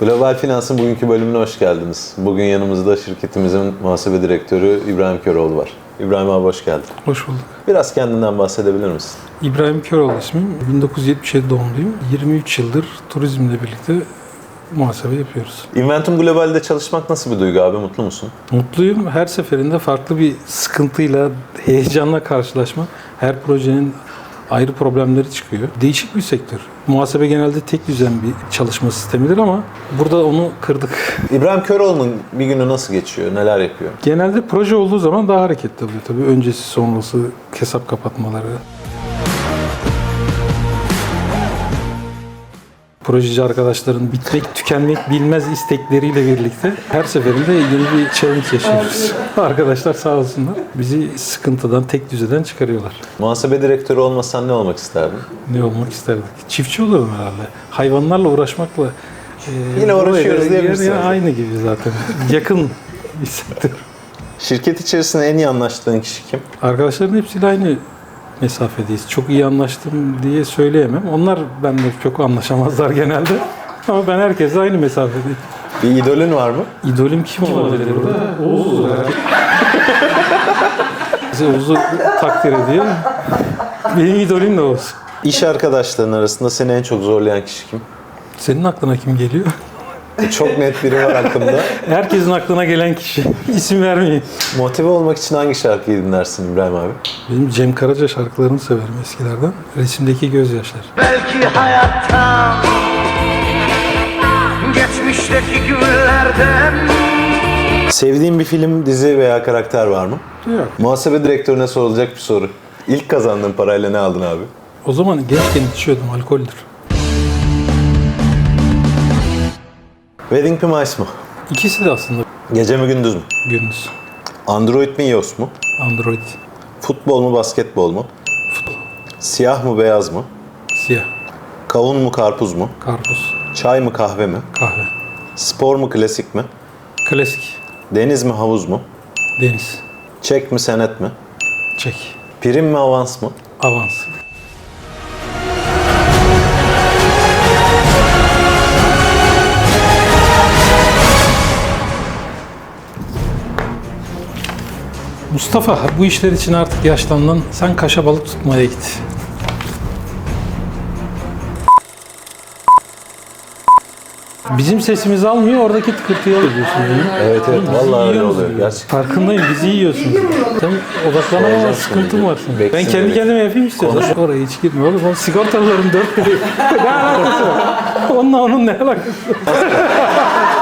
Global Finans'ın bugünkü bölümüne hoş geldiniz. Bugün yanımızda şirketimizin muhasebe direktörü İbrahim Köroğlu var. İbrahim abi hoş geldin. Hoş bulduk. Biraz kendinden bahsedebilir misin? İbrahim Köroğlu ismim. 1977 doğumluyum. 23 yıldır turizmle birlikte muhasebe yapıyoruz. Inventum Global'de çalışmak nasıl bir duygu abi? Mutlu musun? Mutluyum. Her seferinde farklı bir sıkıntıyla, heyecanla karşılaşma. Her projenin ayrı problemleri çıkıyor. Değişik bir sektör. Muhasebe genelde tek düzen bir çalışma sistemidir ama burada onu kırdık. İbrahim Köroğlu'nun bir günü nasıl geçiyor? Neler yapıyor? Genelde proje olduğu zaman daha hareketli oluyor tabii. Öncesi sonrası hesap kapatmaları. Projeci arkadaşların bitmek tükenmek bilmez istekleriyle birlikte her seferinde yeni bir challenge yaşıyoruz. Arkadaşlar sağ olsunlar bizi sıkıntıdan, tek düzeden çıkarıyorlar. Muhasebe direktörü olmasan ne olmak isterdin? Ne olmak isterdik? Çiftçi olurdum herhalde. Hayvanlarla uğraşmakla e, Yine uğraşıyoruz zaten. Aynı gibi zaten. Yakın hissediyorum. Şirket içerisinde en iyi anlaştığın kişi kim? Arkadaşların hepsiyle aynı mesafedeyiz. Çok iyi anlaştım diye söyleyemem. Onlar benimle çok anlaşamazlar genelde. Ama ben herkesle aynı mesafedeyim. Bir idolün var mı? İdolüm kim olabilir burada? Oğuz. Bize Oğuz'u takdir ediyor. Benim idolüm de Oğuz. İş arkadaşların arasında seni en çok zorlayan kişi kim? Senin aklına kim geliyor? Çok net biri var aklımda. Herkesin aklına gelen kişi. İsim vermeyin. Motive olmak için hangi şarkıyı dinlersin İbrahim abi? Benim Cem Karaca şarkılarını severim eskilerden. Resimdeki gözyaşlar. Belki hayattan Geçmişteki günlerden Sevdiğin bir film, dizi veya karakter var mı? Yok. Muhasebe direktörüne sorulacak bir soru. İlk kazandığın parayla ne aldın abi? O zaman gençken içiyordum. Alkoldür. Wedding mi Mice mı? İkisi de aslında Gece mi gündüz mü? gündüz. Android mi iOS mu? Android. Futbol mu basketbol mu? Futbol. Siyah mı beyaz mı? Siyah. Kavun mu karpuz mu? Karpuz. Çay mı kahve mi? Kahve. Spor mu klasik mi? Klasik. Deniz mi havuz mu? Deniz. Çek mi senet mi? Çek. Prim mi avans mı? Avans. Mustafa bu işler için artık yaşlandın. Sen kaşa balık tutmaya git. Bizim sesimizi almıyor, oradaki tıkırtıyı alıyorsun. Yani. Evet evet Bizi vallahi öyle yiyorsunuz oluyor. Gerçekten. Farkındayım, bizi yiyorsun. Sen odaklanamama Heyecan sıkıntın sınırı. var senin. Ben Beksin kendi demek. kendime yapayım istiyorsan. Oraya hiç girme oğlum. O sigortalarım dört veriyor. ne alakası var? Onunla onun ne alakası var?